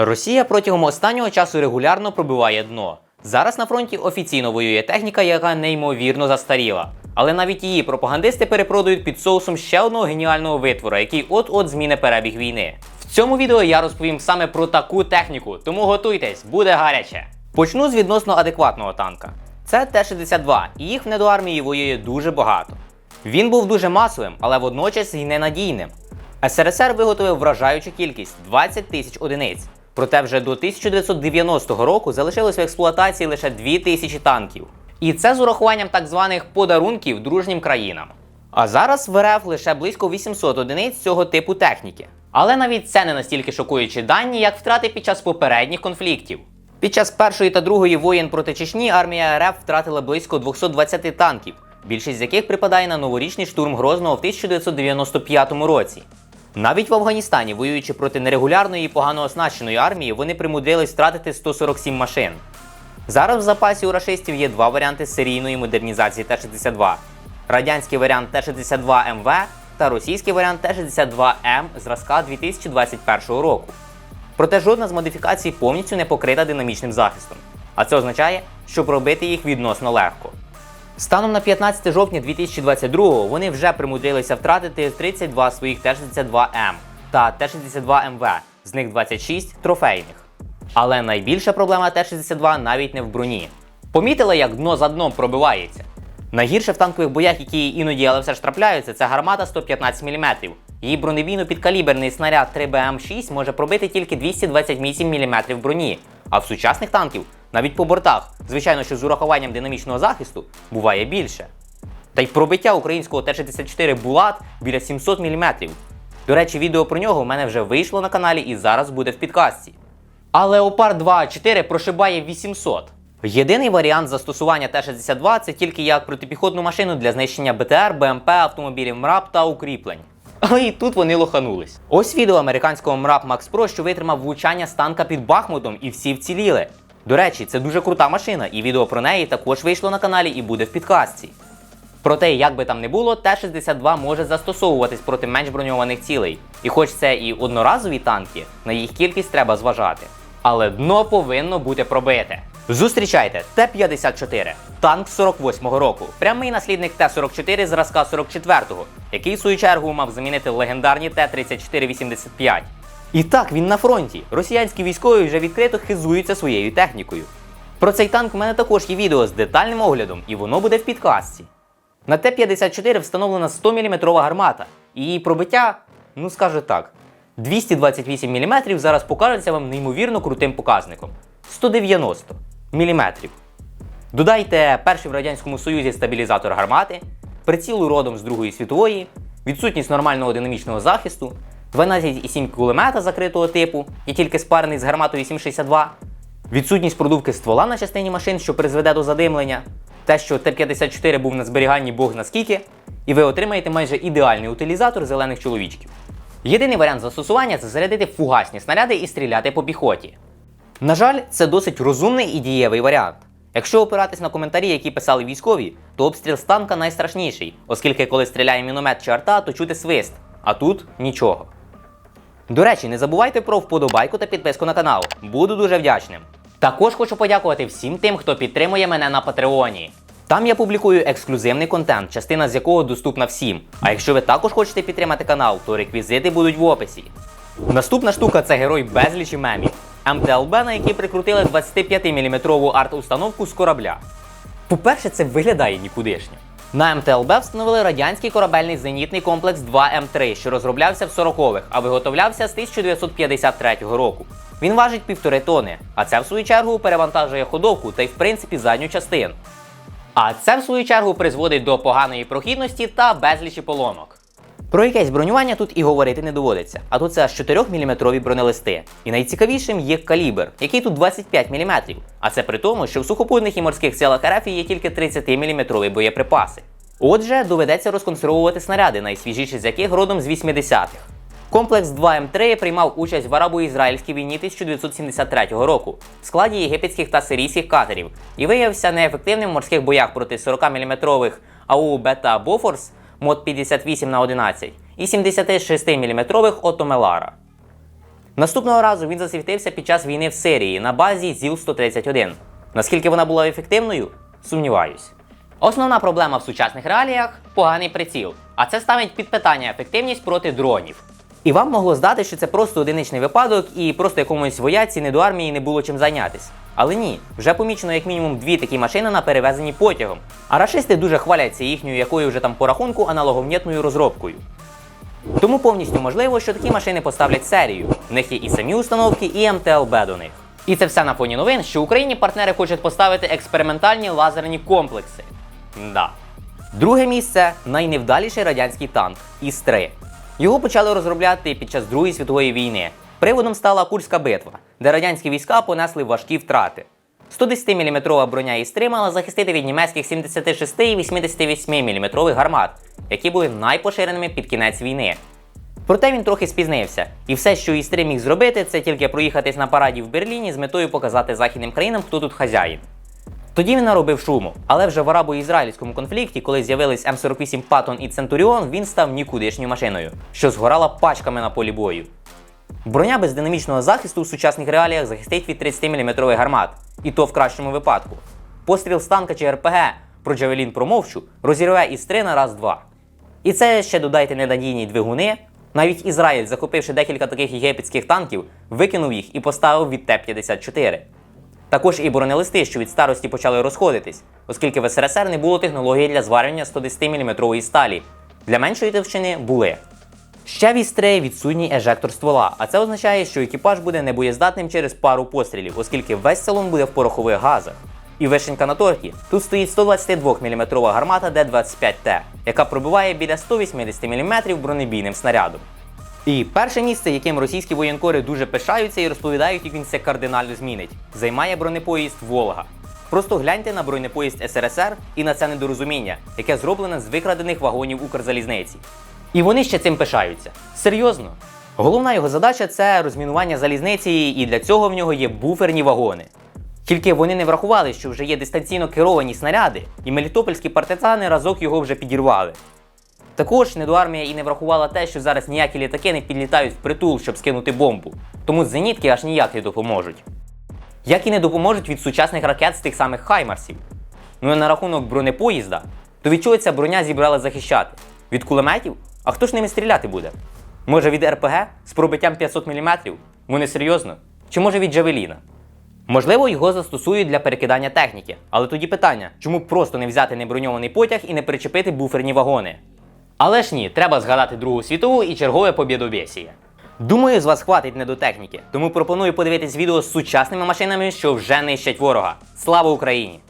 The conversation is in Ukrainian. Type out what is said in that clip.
Росія протягом останнього часу регулярно пробиває дно. Зараз на фронті офіційно воює техніка, яка неймовірно застаріла. Але навіть її пропагандисти перепродають під соусом ще одного геніального витвора, який от-от зміне перебіг війни. В цьому відео я розповім саме про таку техніку, тому готуйтесь, буде гаряче. Почну з відносно адекватного танка. Це Т-62, і їх в недоармії воює дуже багато. Він був дуже масовим, але водночас і ненадійним. СРСР виготовив вражаючу кількість 20 тисяч одиниць. Проте вже до 1990 року залишилось в експлуатації лише 2 тисячі танків. І це з урахуванням так званих подарунків дружнім країнам. А зараз в РФ лише близько 800 одиниць цього типу техніки. Але навіть це не настільки шокуючі дані, як втрати під час попередніх конфліктів. Під час першої та другої воєн проти Чечні армія РФ втратила близько 220 танків, більшість з яких припадає на новорічний штурм Грозного в 1995 році. Навіть в Афганістані, воюючи проти нерегулярної і погано оснащеної армії, вони примудрились втратити 147 машин. Зараз в запасі у рашистів є два варіанти серійної модернізації Т-62: радянський варіант Т-62МВ та російський варіант Т-62М зразка 2021 року. Проте жодна з модифікацій повністю не покрита динамічним захистом, а це означає, що пробити їх відносно легко. Станом на 15 жовтня 2022-го вони вже примудрилися втратити 32 своїх Т-62М та Т-62МВ, з них 26 трофейних. Але найбільша проблема Т-62 навіть не в броні. Помітили, як дно за дном пробивається. Найгірше в танкових боях, які іноді, але все ж трапляються, це гармата 115 мм. Її бронебійно-підкаліберний снаряд 3БМ6 може пробити тільки 228 мм броні, а в сучасних танків, навіть по бортах, звичайно, що з урахуванням динамічного захисту, буває більше. Та й пробиття українського Т-64 Булат біля 700 мм. До речі, відео про нього в мене вже вийшло на каналі і зараз буде в підкасті. А Леопард 2А4 прошибає 800. Єдиний варіант застосування Т-62 це тільки як протипіхотну машину для знищення БТР, БМП, автомобілів МРАП та укріплень. Але і тут вони лоханулись. Ось відео американського МРАП Max Pro, що витримав влучання з танка під Бахмутом, і всі вціліли. До речі, це дуже крута машина, і відео про неї також вийшло на каналі і буде в підкастці. Проте, як би там не було, Т-62 може застосовуватись проти менш броньованих цілей. І хоч це і одноразові танки, на їх кількість треба зважати. Але дно повинно бути пробите. Зустрічайте Т-54, танк 48-го року, прямий наслідник Т-44 зразка 44-го, який в свою чергу мав замінити легендарні Т-34-85. І так, він на фронті. Росіянські військові вже відкрито хизуються своєю технікою. Про цей танк в мене також є відео з детальним оглядом, і воно буде в підкастці. На Т-54 встановлена 100 мм гармата, і її пробиття, ну скажу так, 228 мм зараз покажеться вам неймовірно крутим показником 190 мм. Додайте перший в Радянському Союзі стабілізатор гармати, приціл родом з Другої світової, відсутність нормального динамічного захисту, 12,7 кулемета закритого типу, і тільки спарений з гарматою 7,62, відсутність продувки ствола на частині машин, що призведе до задимлення, те, що Т-54 був на зберіганні Бог наскільки, і ви отримаєте майже ідеальний утилізатор зелених чоловічків. Єдиний варіант застосування це зарядити фугасні снаряди і стріляти по піхоті. На жаль, це досить розумний і дієвий варіант. Якщо опиратись на коментарі, які писали військові, то обстріл з танка найстрашніший, оскільки коли стріляє міномет чи арта, то чути свист, а тут нічого. До речі, не забувайте про вподобайку та підписку на канал. Буду дуже вдячним. Також хочу подякувати всім тим, хто підтримує мене на Патреоні. Там я публікую ексклюзивний контент, частина з якого доступна всім. А якщо ви також хочете підтримати канал, то реквізити будуть в описі. Наступна штука це герой безлічі мемів. МТЛБ, на який прикрутили 25-мм арт-установку з корабля. По-перше, це виглядає нікудишньо. На МТЛБ встановили радянський корабельний зенітний комплекс 2М3, що розроблявся в 40-х, а виготовлявся з 1953 року. Він важить півтори тони, а це в свою чергу перевантажує ходовку та й в принципі задню частину. А це в свою чергу призводить до поганої прохідності та безлічі поломок. Про якесь бронювання тут і говорити не доводиться, а тут це аж 4-мм бронелисти. І найцікавішим є калібр, який тут 25 мм. А це при тому, що в сухопутних і морських силах РФ є тільки 30-мм боєприпаси. Отже, доведеться розконсервувати снаряди, найсвіжіші з яких родом з 80-х. Комплекс 2М3 приймав участь в арабо-ізраїльській війні 1973 року в складі єгипетських та сирійських катерів і виявився неефективним в морських боях проти 40-мм АУ Бета Бофорс мод 58 на 11 і 76 мм Отомелара. Наступного разу він засвітився під час війни в Сирії на базі ЗІЛ-131. Наскільки вона була ефективною? Сумніваюсь. Основна проблема в сучасних реаліях поганий приціл, а це ставить під питання ефективність проти дронів. І вам могло здати, що це просто одиничний випадок, і просто якомусь вояці не до армії не було чим зайнятися. Але ні, вже помічено як мінімум дві такі машини на перевезенні потягом. А рашисти дуже хваляться їхньою якою вже там по рахунку аналоговнєтною розробкою. Тому повністю можливо, що такі машини поставлять серію. В них є і самі установки, і МТЛБ до них. І це все на фоні новин, що Україні партнери хочуть поставити експериментальні лазерні комплекси. Да. Друге місце найневдаліший радянський танк Іс-3. Його почали розробляти під час Другої світової війни. Приводом стала Курська битва, де радянські війська понесли важкі втрати. 110-мм броня Іс-3 мала захистити від німецьких 76 і 88 мм гармат, які були найпоширеними під кінець війни. Проте він трохи спізнився, і все, що Іс-3 міг зробити, це тільки проїхатись на параді в Берліні з метою показати західним країнам, хто тут хазяїн. Тоді він наробив шуму, але вже в арабо-ізраїльському конфлікті, коли з'явились М48 Паттон і Центуріон, він став нікудишньою машиною, що згорала пачками на полі бою. Броня без динамічного захисту у сучасних реаліях захистить від 30-мм гармат, і то в кращому випадку. Постріл з танка чи РПГ про Джавелін промовчу розірве із 3 на раз-два. І це ще додайте ненадійні двигуни. Навіть Ізраїль, захопивши декілька таких єгипетських танків, викинув їх і поставив від Т-54. Також і бронелисти, що від старості почали розходитись, оскільки в СРСР не було технології для зварювання 110-мм сталі. Для меншої товщини були. Ще в Іс-3 відсутній ежектор ствола, а це означає, що екіпаж буде небоєздатним через пару пострілів, оскільки весь салон буде в порохових газах. І вишенька на торті. Тут стоїть 122 мм гармата Д-25Т, яка пробиває біля 180 мм бронебійним снарядом. І перше місце, яким російські воєнкори дуже пишаються і розповідають, як він це кардинально змінить, займає бронепоїзд Волга. Просто гляньте на бронепоїзд СРСР і на це недорозуміння, яке зроблене з викрадених вагонів Укрзалізниці. І вони ще цим пишаються. Серйозно. Головна його задача це розмінування залізниці, і для цього в нього є буферні вагони. Тільки вони не врахували, що вже є дистанційно керовані снаряди, і мелітопольські партизани разок його вже підірвали. Також недоармія і не врахувала те, що зараз ніякі літаки не підлітають в притул, щоб скинути бомбу, тому зенітки аж ніяк не допоможуть. Як і не допоможуть від сучасних ракет з тих самих Хаймарсів. Ну і на рахунок бронепоїзда, то від чого ця броня зібрала захищати? Від кулеметів? А хто ж ними стріляти буде? Може від РПГ з пробиттям 500 мм? Вони серйозно? Чи може від Джавеліна? Можливо, його застосують для перекидання техніки, але тоді питання, чому просто не взяти неброньований потяг і не причепити буферні вагони? Але ж ні, треба згадати Другу світову і чергове побєдобєсіє. Думаю, з вас хватить недотехніки, тому пропоную подивитись відео з сучасними машинами, що вже нищать ворога. Слава Україні!